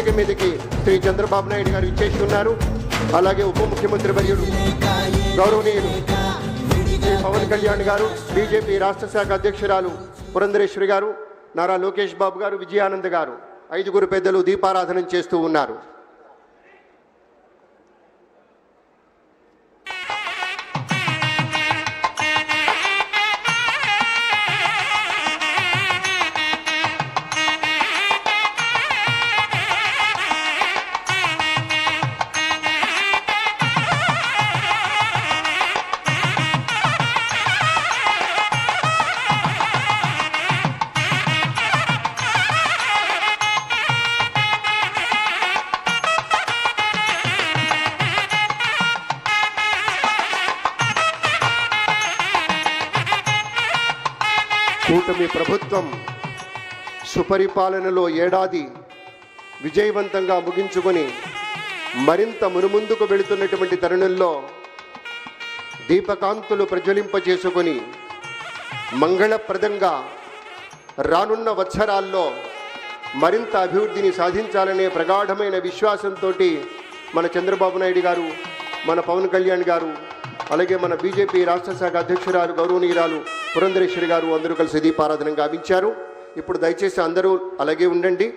వేదిక మీదకి శ్రీ చంద్రబాబు నాయుడు గారు ఇచ్చేసి ఉన్నారు అలాగే ఉప ముఖ్యమంత్రి వర్యుడు గౌరవనీయులు శ్రీ పవన్ కళ్యాణ్ గారు బీజేపీ రాష్ట్ర శాఖ అధ్యక్షురాలు పురంధరేశ్వరి గారు నారా లోకేష్ బాబు గారు విజయానంద్ గారు ఐదుగురు పెద్దలు దీపారాధన చేస్తూ ఉన్నారు. కూటమి ప్రభుత్వం సుపరిపాలనలో ఏడాది విజయవంతంగా ముగించుకొని మరింత మునుముందుకు వెళుతున్నటువంటి తరుణంలో దీపకాంతులు ప్రజ్వలింపజేసుకొని మంగళప్రదంగా రానున్న వత్సరాల్లో మరింత అభివృద్ధిని సాధించాలనే ప్రగాఢమైన విశ్వాసంతో మన చంద్రబాబు నాయుడు గారు మన పవన్ కళ్యాణ్ గారు అలాగే మన బీజేపీ రాష్ట్ర శాఖ అధ్యక్షురాలు గౌరవనీయురాలు పురంధరేశ్వరి గారు అందరూ కలిసి దీపారాధన గావించారు. ఇప్పుడు దయచేసి అందరూ అలాగే ఉండండి.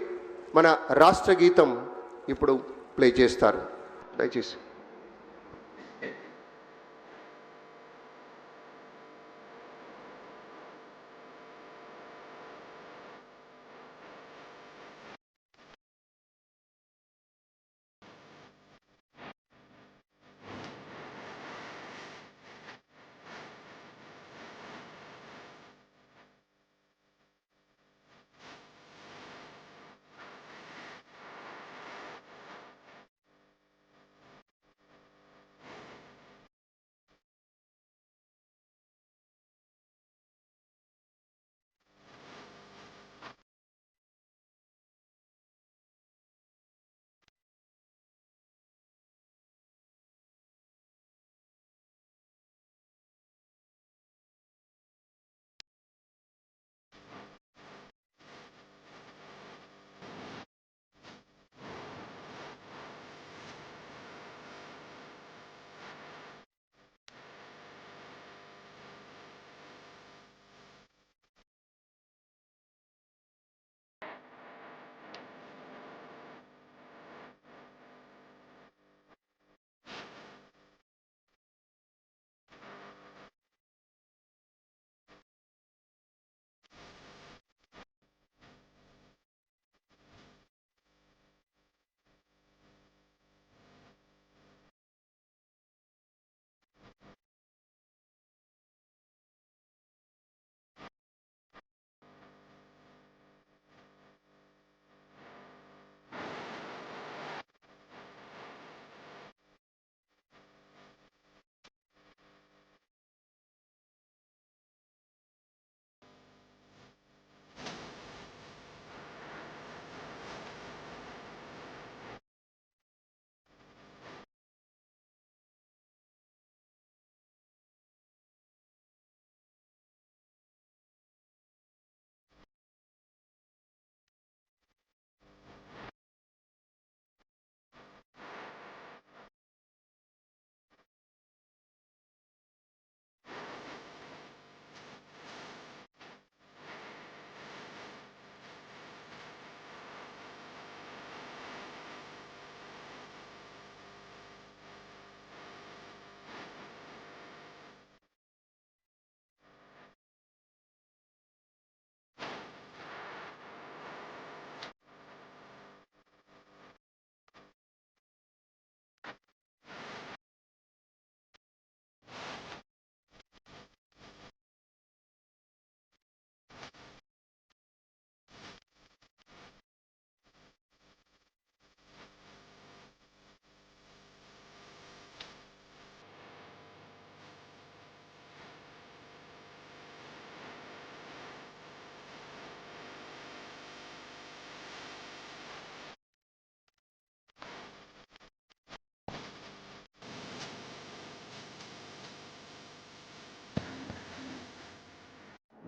మన రాష్ట్ర గీతం ఇప్పుడు ప్లే చేస్తారు. దయచేసి.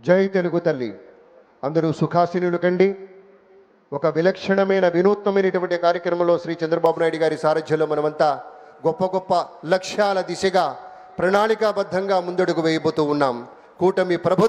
జై తెలుగు తల్లి. అందరూ సుఖాసీనులు కండి. ఒక విలక్షణమైన వినూత్నమైనటువంటి కార్యక్రమంలో శ్రీ చంద్రబాబు నాయుడు గారి సారథ్యంలో మనమంతా గొప్ప గొప్ప లక్ష్యాల దిశగా ప్రణాళికాబద్ధంగా ముందడుగు వేయబోతూ ఉన్నాం. కూటమి ప్రభుత్వం